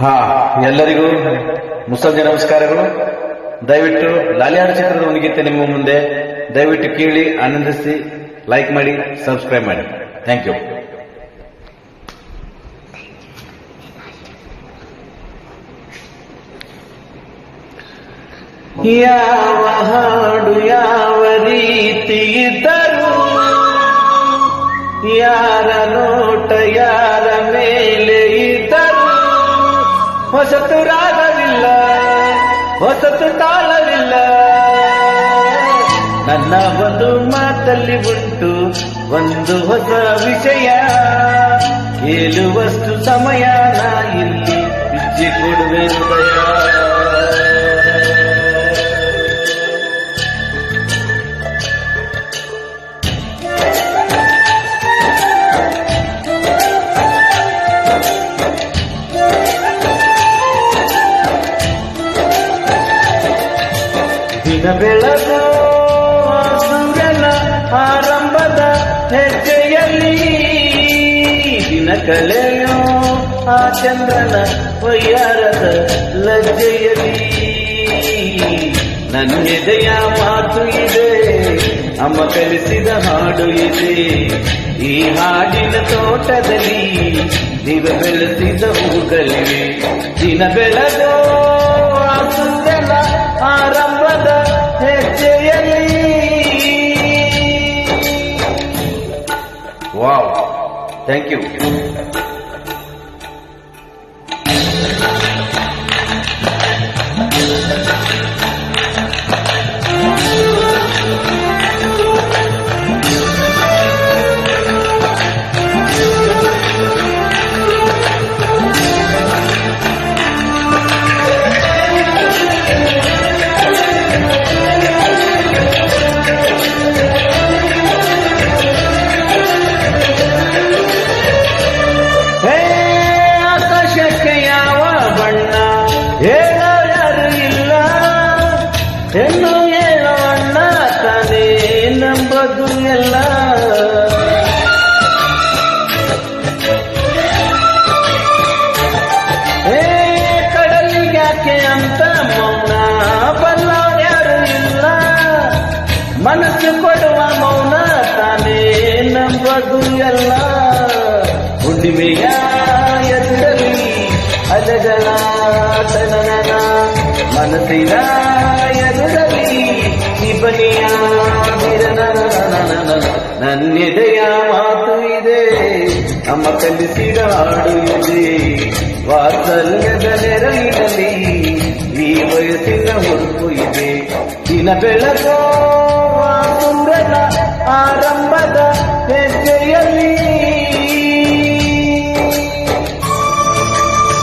ಹಾ, ಎಲ್ಲರಿಗೂ ಮುಸ್ಸಂಜೆ ನಮಸ್ಕಾರಗಳು. ದಯವಿಟ್ಟು ಲಾಲಿಯಾಡ ಚಿತ್ರದ ಒಂದು ನಿಮ್ಮ ಮುಂದೆ. ದಯವಿಟ್ಟು ಕೇಳಿ, ಆನಂದಿಸಿ ಲೈಕ್ ಮಾಡಿ ಸಬ್ಸ್ಕ್ರೈಬ್ ಮಾಡಿ. ಥ್ಯಾಂಕ್ ಯು ಯಾವ ಹಾಡು ಯಾವ ರೀತಿ ಯಾರ ನೋಟ ಯಾರ ಹೊಸತು ರಾಗವಿಲ್ಲ ಹೊಸತು ತಾಳವಿಲ್ಲ. ನನ್ನ ಒಂದು ಮಾತಲ್ಲಿ ಉಂಟು, ಒಂದು ಹೊಸ ವಿಷಯ. ಕೇಳುವಷ್ಟು ಸಮಯ ನಾ ಇಲ್ಲಿ ಕೊಡುವೆ ಹೃದಯ. ದಿನ ಬೆಳಗೋ ಸೂರ್ಯನ ಆರಂಭದ ಹೆಜ್ಜೆಯಲ್ಲಿ ದಿನ ಕಲೆಯೋ ಆ ಚಂದ್ರನ ವೈಯಾರದ ಲಜ್ಜೆಯಲ್ಲಿ. ನನ್ನೆದೆಯ ಮಾತು ಇದೆ, ಅಮ್ಮ ಕಲಿಸಿದ ಹಾಡು ಇದೆ. ಈ ಹಾಡಿನ ತೋಟದಲ್ಲಿ ದಿನ ಬೆಳೆಸಿದ ಹೂಗಳಿವೆ. ದಿನ ಬೆಳಗೋ ಥ್ಯಾಂಕ್ ಯು ಹೆಣ್ಣು ಹೇಳೋ ಅಣ್ಣ ತಾನೇ ನಂಬದು ಎಲ್ಲ ಅಂತ ಯಾರು ಇಲ್ಲ. ಎತ್ತಲಿ ಅಲೆಗಳ ತನನ ಮನಸ್ಸಿನ ಎದುರಲ್ಲಿ ಇಬ್ಬನಿಯ ನನ್ನೆದೆಯ ಮಾತು ಇದೆ ನಮ್ಮ ಕಲಿಸಿದ ಹಾಡು ಇದೆ ವಾತ್ಸಲ್ಯದ ನೆರಳಿನಲ್ಲಿ ಈ ವಯಸ್ಸಿನ ಹುಡುಕು ಇದೆ ದಿನ ಬೆಳಗೋ ಆ ಸುಂದರ ಆರಂಭದ ಹೆಜ್ಜೆಯಲ್ಲಿ